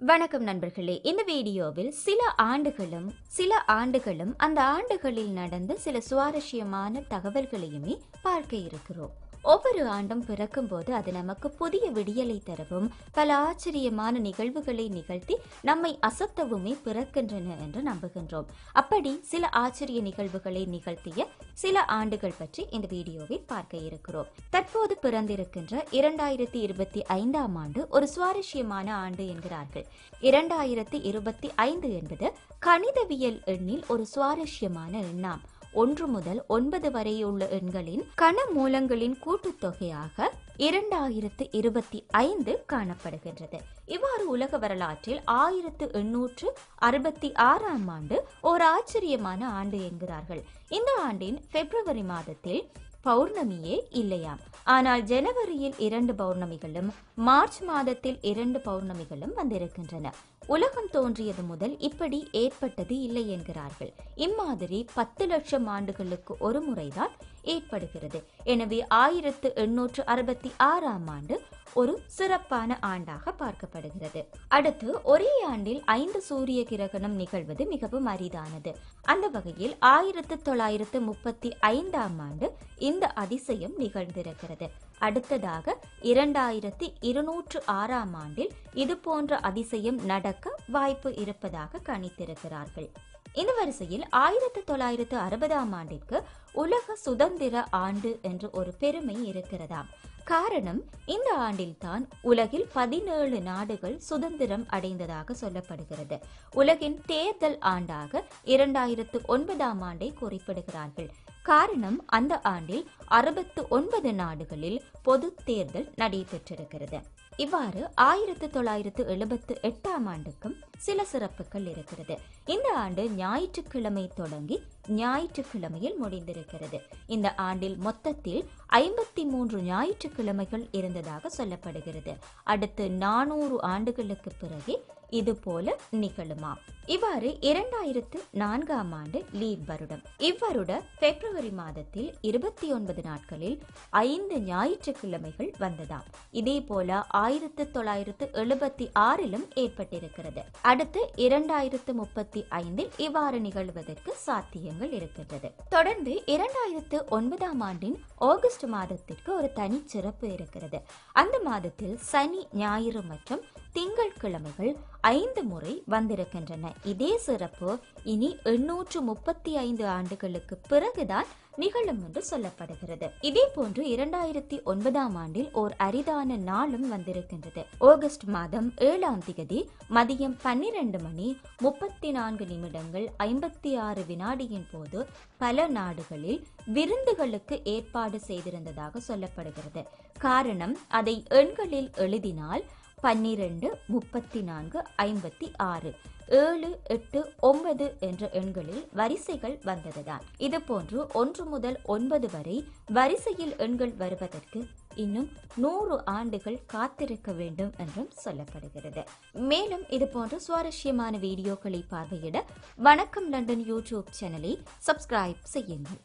வணக்கம் நண்பர்களே. இந்த வீடியோவில் சில ஆண்டுகளும் சில ஆண்டுகளும் அந்த ஆண்டுகளில் நடந்த சில சுவாரஸ்யமான தகவல்களையுமே பார்க்க இருக்கிறோம். ஒவ்வொரு ஆண்டும் பிறக்கும்போது அது நமக்கு புதிய விடியலை தரவும் பல ஆச்சரியமான நிகழ்வுகளை நிகழ்த்தி நம்மை அசத்தவுமே பிறக்கின்றன என்று நம்புகின்றோம். அப்படி சில ஆச்சரிய நிகழ்வுகளை நிகழ்த்திய சில ஆண்டுகள் பற்றி இந்த வீடியோவில் பார்க்க இருக்கிறோம். தற்போது பிறந்திருக்கின்ற இரண்டாயிரத்தி இருபத்தி ஐந்தாம் ஆண்டு ஒரு சுவாரஸ்யமான ஆண்டு என்கிறார்கள். இரண்டாயிரத்தி இருபத்தி ஐந்து என்பது கணிதவியல் எண்ணில் ஒரு சுவாரஸ்யமான எண்ணாம். ஒன்று முதல் ஒன்பது வரையுள்ள எண்களின் கன மூலங்களின் கூட்டுத்தொகையாக இரண்டாயிரத்து இருபத்தி ஐந்து காணப்படுகின்றது. இவ்வாறு உலக வரலாற்றில் ஆயிரத்து எண்ணூற்று அறுபத்தி ஆறாம் ஆண்டு ஓர் ஆச்சரியமான ஆண்டு என்கிறார்கள். இந்த ஆண்டின் பிப்ரவரி மாதத்தில் பௌர்ணமியே இல்லையாம். ஆனால் ஜனவரியில் இரண்டு பௌர்ணமிகளும் மார்ச் மாதத்தில் இரண்டு பௌர்ணமிகளும் வந்திருக்கின்றன. உலகம் தோன்றியது முதல் இப்படி ஏற்பட்டது இல்லை என்கிறார்கள். இம்மாதிரி பத்து லட்சம் ஆண்டுகளுக்கு ஒரு முறைதான் ஏற்படுகிறது. எனவே ஆயிரத்து எண்ணூற்று அறுபத்தி ஆறாம் ஆண்டு ஒரு சிறப்பான ஆண்டாக பார்க்கப்படுகிறது. அடுத்து ஒரே ஆண்டில் ஐந்து சூரிய கிரகணம் நிகழ்வது மிகவும் அரிதானது. அந்த வகையில் ஆயிரத்து தொள்ளாயிரத்து முப்பத்தி ஐந்தாம் ஆண்டு இந்த அதிசயம் நிகழ்ந்திருக்கிறது. அடுத்ததாக இரண்டாயிரத்தி இருநூற்று ஆறாம் ஆண்டில் இது போன்ற அதிசயம் நடக்க வாய்ப்பு இருப்பதாக கணித்திருக்கிறார்கள். இந்த வரிசையில் ஆயிரத்தி தொள்ளாயிரத்து அறுபதாம் ஆண்டிற்கு உலக சுதந்திர ஆண்டு என்று ஒரு பெருமை இருக்கிறதாம். காரணம் இந்த ஆண்டில்தான் உலகில் பதினேழு நாடுகள் சுதந்திரம் அடைந்ததாக சொல்லப்படுகிறது. உலகின் தேர்தல் ஆண்டாக இரண்டாயிரத்து ஒன்பதாம் ஆண்டை குறிப்பிடுகிறார்கள். காரணம் அந்த ஆண்டில் அறுபத்து ஒன்பது நாடுகளில் பொது தேர்தல் நடைபெற்றிருக்கிறது. இவ்வாறு ஆயிரத்து தொள்ளாயிரத்து எழுபத்து எட்டாம் ஆண்டுக்கும் சில சிறப்புகள் இருக்கிறது. இந்த ஆண்டு ஞாயிற்றுக்கிழமை தொடங்கி ஞாயிற்றுக்கிழமையில் முடிந்திருக்கிறது. இந்த ஆண்டில் மொத்தத்தில் ஐம்பத்தி மூன்று ஞாயிற்றுக்கிழமைகள் இருந்ததாக சொல்லப்படுகிறது. அடுத்து நானூறு ஆண்டுகளுக்கு பிறகு இது போல நிகழுமா? இவ்வாறு இரண்டாயிரத்து நான்காம் ஆண்டு லீட் வருடம். இவ்வருட பிப்ரவரி மாதத்தில் இருபத்தி ஒன்பது நாட்களில் ஐந்து ஞாயிற்றுக்கிழமைகள் வந்ததாம். இதே போல ஆயிரத்து தொள்ளாயிரத்து எழுபத்தி ஆறிலும் ஏற்பட்டிருக்கிறது. அடுத்து இரண்டாயிரத்து முப்பத்தி ஐந்தில் இவ்வாறு நிகழ்வதற்கு சாத்தியங்கள் இருக்கின்றது. தொடர்ந்து இரண்டாயிரத்து ஒன்பதாம் ஆண்டின் ஆகஸ்ட் மாதத்திற்கு ஒரு தனி சிறப்பு இருக்கிறது. அந்த மாதத்தில் சனி ஞாயிறு மற்றும் திங்கட்கிழமைகள் ஐந்து முறை வந்திருக்கின்றன. இதே சிறப்பு இனி எண்ணூற்று முப்பத்தி ஐந்து ஆண்டுகளுக்கு பிறகுதான் நிகழும் என்று சொல்லப்படுகிறது. இதே போன்று இரண்டாயிரத்தி ஒன்பதாம் ஆண்டில் ஓர் அரிதான நாளும் வந்திருக்கின்றது. ஆகஸ்ட் மாதம் ஏழாம் திகதி மதியம் பன்னிரண்டு மணி முப்பத்தி நான்கு நிமிடங்கள் ஐம்பத்தி ஆறு வினாடியின் போது பல நாடுகளில் விருந்துகளுக்கு ஏற்பாடு செய்திருந்ததாக சொல்லப்படுகிறது. காரணம் அதை எண்களில் எழுதினால் பன்னிரண்டு முப்பத்தி நான்கு ஐம்பத்தி ஆறு. ஏழு எட்டு ஒன்பது என்ற எண்களில் வரிசைகள் வந்ததுதான். இது போன்று ஒன்று முதல் ஒன்பது வரை வரிசையில் எண்கள் வருவதற்கு இன்னும் நூறு ஆண்டுகள் காத்திருக்க வேண்டும் என்றும் சொல்லப்படுகிறது. மேலும் இது போன்ற சுவாரஸ்யமான வீடியோக்களை பார்வையிட வணக்கம் லண்டன் யூடியூப் சேனலை சப்ஸ்கிரைப் செய்யுங்கள்.